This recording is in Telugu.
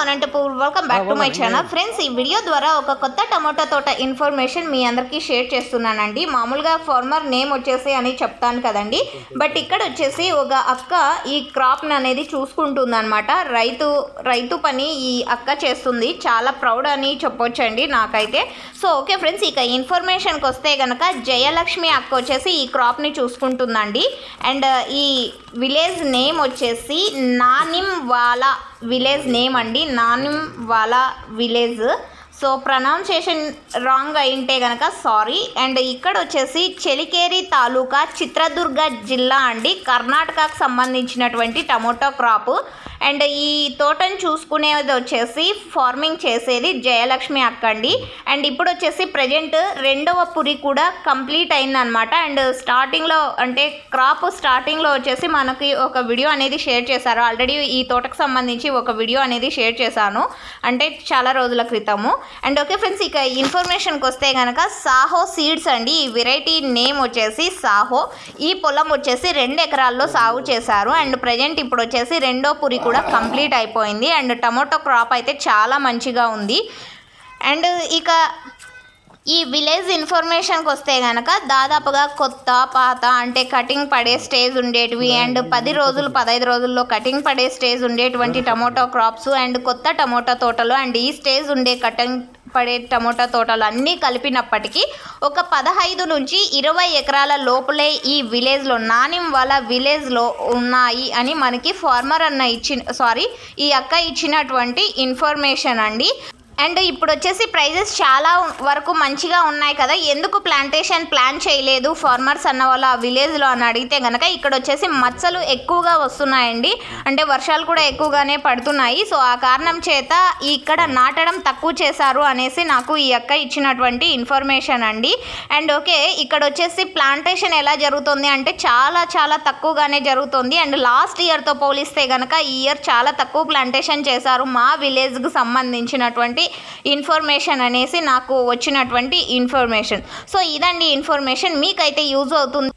Anantapur. Welcome back to my channel friends ఈ వీడియో ద్వారా ఒక కొత్త టమోటా తోట ఇన్ఫర్మేషన్ మీ అందరికీ షేర్ చేస్తున్నానండి. మామూలుగా ఫార్మర్ నేమ్ వచ్చేసి అని చెప్తాను కదండి. బట్ ఇక్కడ వచ్చేసి ఒక అక్క ఈ క్రాప్ని అనేది చూసుకుంటుందన్నమాట. రైతు రైతు పని ఈ అక్క చేస్తుంది. చాలా ప్రౌడ్ అని చెప్పొచ్చండి నాకైతే. సో ఓకే ఫ్రెండ్స్ ఇక ఇన్ఫర్మేషన్కి వస్తే కనుక జయలక్ష్మి అక్క వచ్చేసి ఈ క్రాప్ని చూసుకుంటుందండి. అండ్ ఈ విలేజ్ నేమ్ వచ్చేసి నానిం వాలా. విలేజ్ నేమ్ అండి నానిమ్ వాలా విలేజ్. సో ప్రొనౌన్సియేషన్ రాంగ్ అయింటే కనుక సారీ. అండ్ ఇక్కడ వచ్చేసి చెలికేరి తాలూకా చిత్రదుర్గ జిల్లా అండి. కర్ణాటకకు సంబంధించినటువంటి టమోటో క్రాప్. అండ్ ఈ తోటను చూసుకునేది వచ్చేసి ఫార్మింగ్ చేసేది జయలక్ష్మి అక్క అండి. అండ్ ఇప్పుడు వచ్చేసి ప్రజెంట్ రెండవ పురి కూడా కంప్లీట్ అయిందనమాట అండ్ స్టార్టింగ్లో అంటే క్రాప్ స్టార్టింగ్లో వచ్చేసి మనకి ఒక వీడియో అనేది షేర్ చేశారు. ఆల్రెడీ ఈ తోటకు సంబంధించి ఒక వీడియో అనేది షేర్ చేశాను. అంటే చాలా రోజుల క్రితము. అండ్ ఓకే ఫ్రెండ్స్ ఇక ఇన్ఫర్మేషన్కి వస్తే కనుక సాహో సీడ్స్ అండి. ఈ వెరైటీ నేమ్ వచ్చేసి సాహో. ఈ పొలం వచ్చేసి రెండు ఎకరాల్లో సాగు చేశారు. అండ్ ప్రజెంట్ ఇప్పుడు వచ్చేసి రెండో పురి కూడా కంప్లీట్ అయిపోయింది. అండ్ టమోటో క్రాప్ అయితే చాలా మంచిగా ఉంది. అండ్ ఇక ఈ విలేజ్ ఇన్ఫర్మేషన్కి వస్తే కనుక దాదాపుగా కొత్త పాత అంటే కటింగ్ పడే స్టేజ్ ఉండేటివి. అండ్ పది రోజులు పదహైదు రోజుల్లో కటింగ్ పడే స్టేజ్ ఉండేటువంటి టమోటో క్రాప్స్ అండ్ కొత్త టమోటా తోటలు. అండ్ ఈ స్టేజ్ ఉండే కటింగ్ పడే టమోటా తోటలు అన్నీ కలిపినప్పటికీ ఒక పదహైదు నుంచి ఇరవై ఎకరాల లోపలే ఈ విలేజ్లో నానిం వాళ్ళ విలేజ్లో ఉన్నాయి అని మనకి ఫార్మర్ అన్న ఇచ్చిన సారీ ఈ అక్క ఇచ్చినటువంటి ఇన్ఫర్మేషన్ అండి. అండ్ ఇప్పుడు వచ్చేసి ప్రైజెస్ చాలా వరకు మంచిగా ఉన్నాయి కదా. ఎందుకు ప్లాంటేషన్ ప్లాన్ చేయలేదు? ఫార్మర్స్ అన్న వాళ్ళు ఆ విలేజ్లో అని అడిగితే కనుక ఇక్కడ వచ్చేసి మచ్చలు ఎక్కువగా వస్తున్నాయండి. అంటే వర్షాలు కూడా ఎక్కువగానే పడుతున్నాయి. సో ఆ కారణం చేత ఇక్కడ నాటడం తక్కువ చేశారు అనేసి నాకు ఈ అక్క ఇచ్చినటువంటి ఇన్ఫర్మేషన్ అండి. అండ్ ఓకే ఇక్కడ వచ్చేసి ప్లాంటేషన్ ఎలా జరుగుతుంది అంటే చాలా చాలా తక్కువగానే జరుగుతుంది. అండ్ లాస్ట్ ఇయర్తో పోలిస్తే కనుక ఈ ఇయర్ చాలా తక్కువ ప్లాంటేషన్ చేశారు మా విలేజ్కి సంబంధించినటువంటి ఇన్ఫర్మేషన్ అనేసి నాకు వచ్చినటువంటి ఇన్ఫర్మేషన్. సో ఇదండి ఇన్ఫర్మేషన్ మీకైతే యూజ్ అవుతుంది.